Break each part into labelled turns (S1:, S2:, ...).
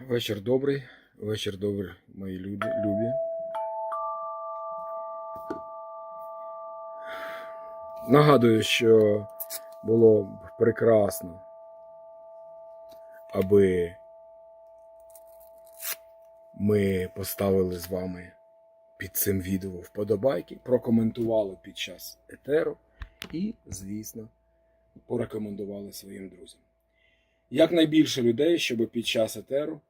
S1: Вечір добрий, вечір добрий, мої люди, любі. Нагадую, що було б прекрасно, аби ми поставили з вами під цим відео вподобайки, прокоментували під час етеру і, звісно, порекомендували своїм друзям якнайбільше людей, щоб під час етеру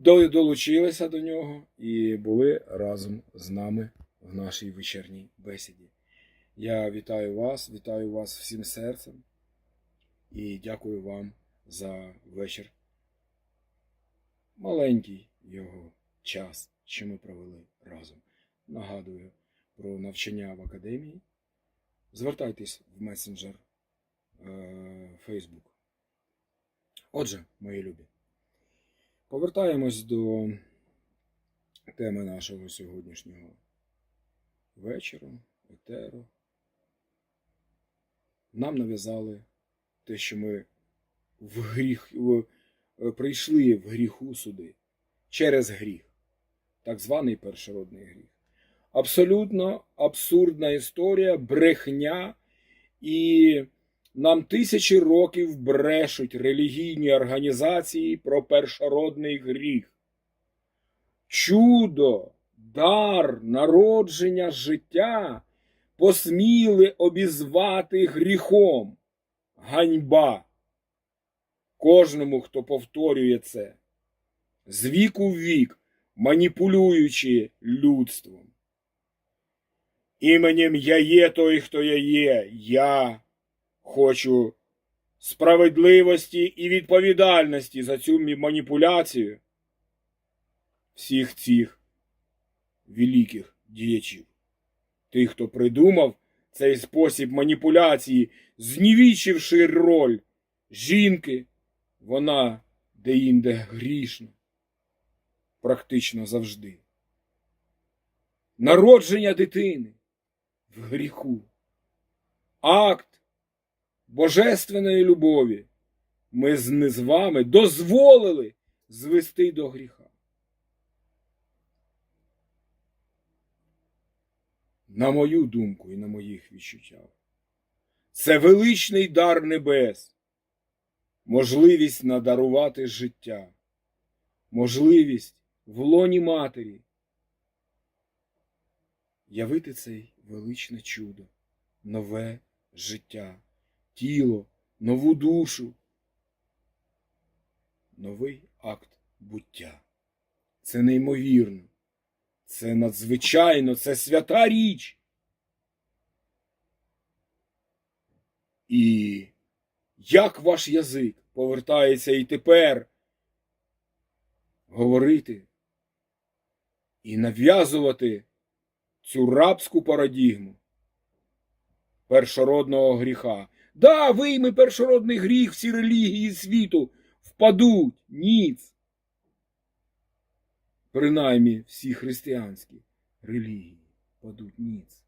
S1: долучилися до нього і були разом з нами в нашій вечірній бесіді. Я вітаю вас, вітаю вас всім серцем і дякую вам за вечір. Маленький його час, що ми провели разом. Нагадую про навчання в академії. Звертайтесь в месенджер е, Facebook. Отже, мої любі, повертаємось до теми нашого сьогоднішнього вечора, етеру. Нам нав'язали те, що ми в гріх, в, е, прийшли в гріху суди через гріх, так званий першородний гріх. Абсолютно абсурдна історія, брехня і. Нам тисячі років брешуть релігійні організації про першородний гріх. Чудо, дар, народження життя посміли обізвати гріхом. Ганьба. Кожному, хто повторює це, з віку в вік, маніпулюючи людством. Іменем я є той, хто я є, я. Хочу справедливості і відповідальності за цю маніпуляцію всіх цих великих діячів. Тих, хто придумав цей спосіб маніпуляції, знівічивши роль жінки, вона деінде грішна, практично завжди. Народження дитини в гріху. Акт божественної любові ми з, вами дозволили звести до гріха. На мою думку і на моїх відчуттях. Це величний дар небес, можливість надарувати життя, можливість в лоні матері явити цей величне чудо, нове життя тіло, нову душу, новий акт буття. Це неймовірно, це надзвичайно, це свята річ. І як ваш язик повертається і тепер говорити і нав'язувати цю рабську парадігму першородного гріха. Да, вийми першородний гріх, всі релігії світу впадуть, ніц. Принаймні всі християнські релігії впадуть ніц.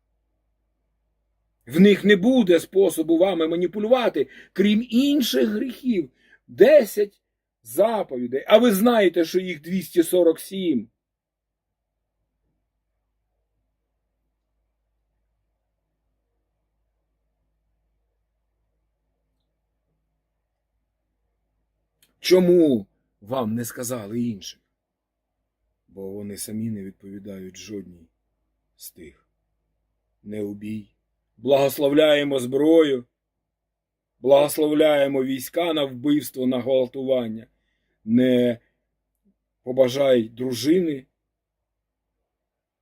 S1: В них не буде способу вами маніпулювати, крім інших гріхів. Десять заповідей. А ви знаєте, що їх 247. Чому вам не сказали інших? Бо вони самі не відповідають жодній з тих. Не убій. Благословляємо зброю, благословляємо війська на вбивство, на гвалтування. Не побажай дружини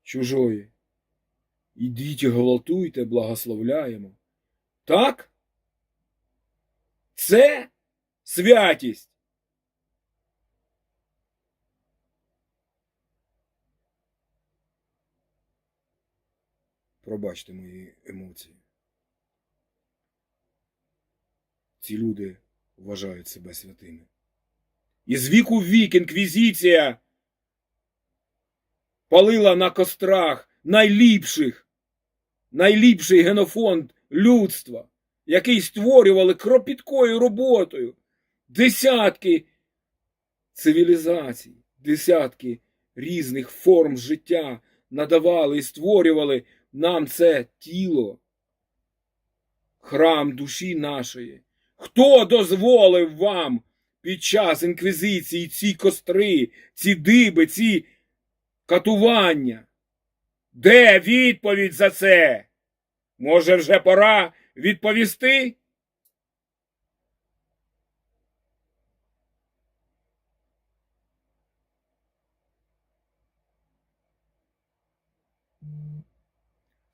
S1: чужої. Ідіть гвалтуйте, благословляємо. Так? Це святість. Пробачте мої емоції. Ці люди вважають себе святими. І з віку в вік інквізиція палила на кострах найліпших, найліпший генофонд людства, який створювали кропіткою роботою десятки цивілізацій, десятки різних форм життя надавали і створювали нам це тіло, храм душі нашої. Хто дозволив вам під час інквізиції ці костри, ці диби, ці катування? Де відповідь за це? Може, вже пора відповісти?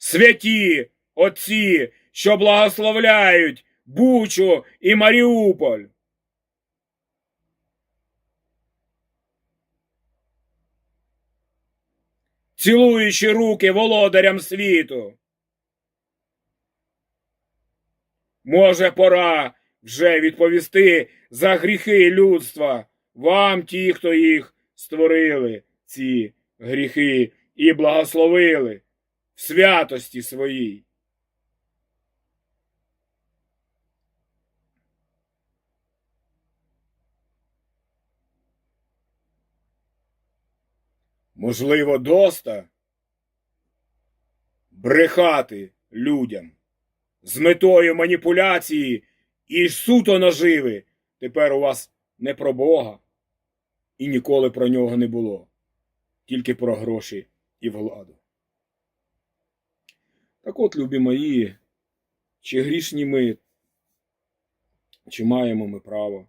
S1: Святі отці, що благословляють Бучу і Маріуполь. Цілуючи руки володарям світу. Може, пора вже відповісти за гріхи людства, вам, ті, хто їх створили, ці гріхи, і благословили в святості своїй. Можливо, доста брехати людям з метою маніпуляції і суто наживи. Тепер у вас не про Бога і ніколи про нього не було, тільки про гроші і владу. Так от, любі мої, чи грішні ми, чи маємо ми право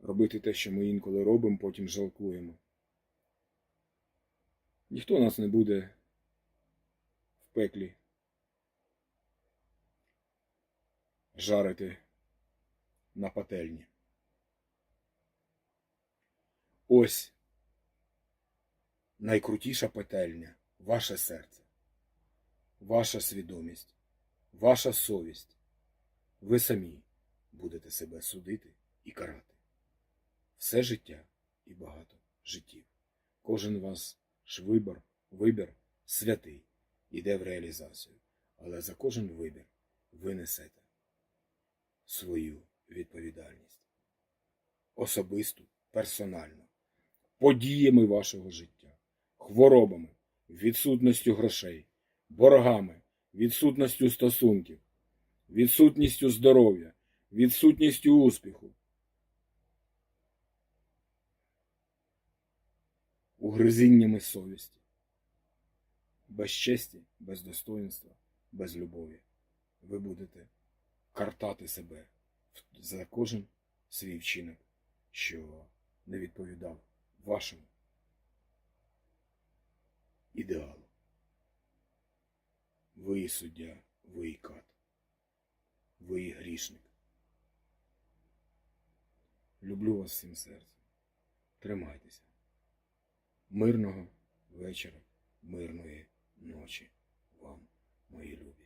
S1: робити те, що ми інколи робимо, потім жалкуємо. Ніхто нас не буде в пеклі жарити на пательні. Ось найкрутіша пательня ваше серце, ваша свідомість, ваша совість. Ви самі будете себе судити і карати. Все життя і багато життів. Кожен вас ж вибір, вибір святий, іде в реалізацію. Але за кожен вибір ви несете свою відповідальність. Особисту, персональну, подіями вашого життя, хворобами, відсутністю грошей, боргами, відсутністю стосунків, відсутністю здоров'я, відсутністю успіху. угризіннями совісті, без честі, без достоинства, без любові. Ви будете картати себе за кожен свій вчинок, що не відповідав вашому ідеалу. Ви суддя, ви кат, ви грішник. Люблю вас всім серцем. Тримайтеся. Мирного вечора, мирної ночі вам, мої любі.